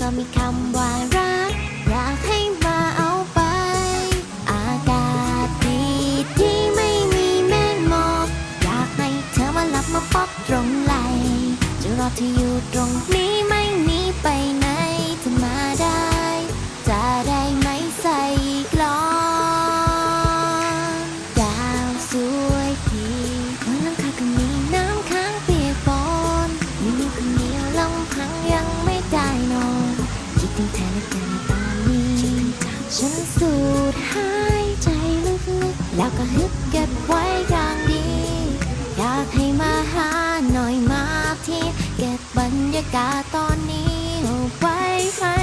ก็มีคำว่ารัก อยากให้มาเอาไป อากาศดีที่ไม่มีแม่นหมอกอยากให้เธอมาหลับมาปอกตรงไหลจะรอเธออยู่ตรงนี้ไม่หนีไปไหนเธมาได้ จะได้ไหมใส่กลอนดาวสวยดีคนนั้นค่ะก็มีน้ำค้างเปียกปนมีนิ้มีลงพังยังไม่ได้ คิดถึงเธอและเธอนตอนนี้ฉันสูดหายใจลึกๆ แล้วก็ฮึบเก็บไว้อย่างดี อยากให้มาหาหน่อยมาที่เก็บบรรยากาศตอนนี้เอาไว้ให้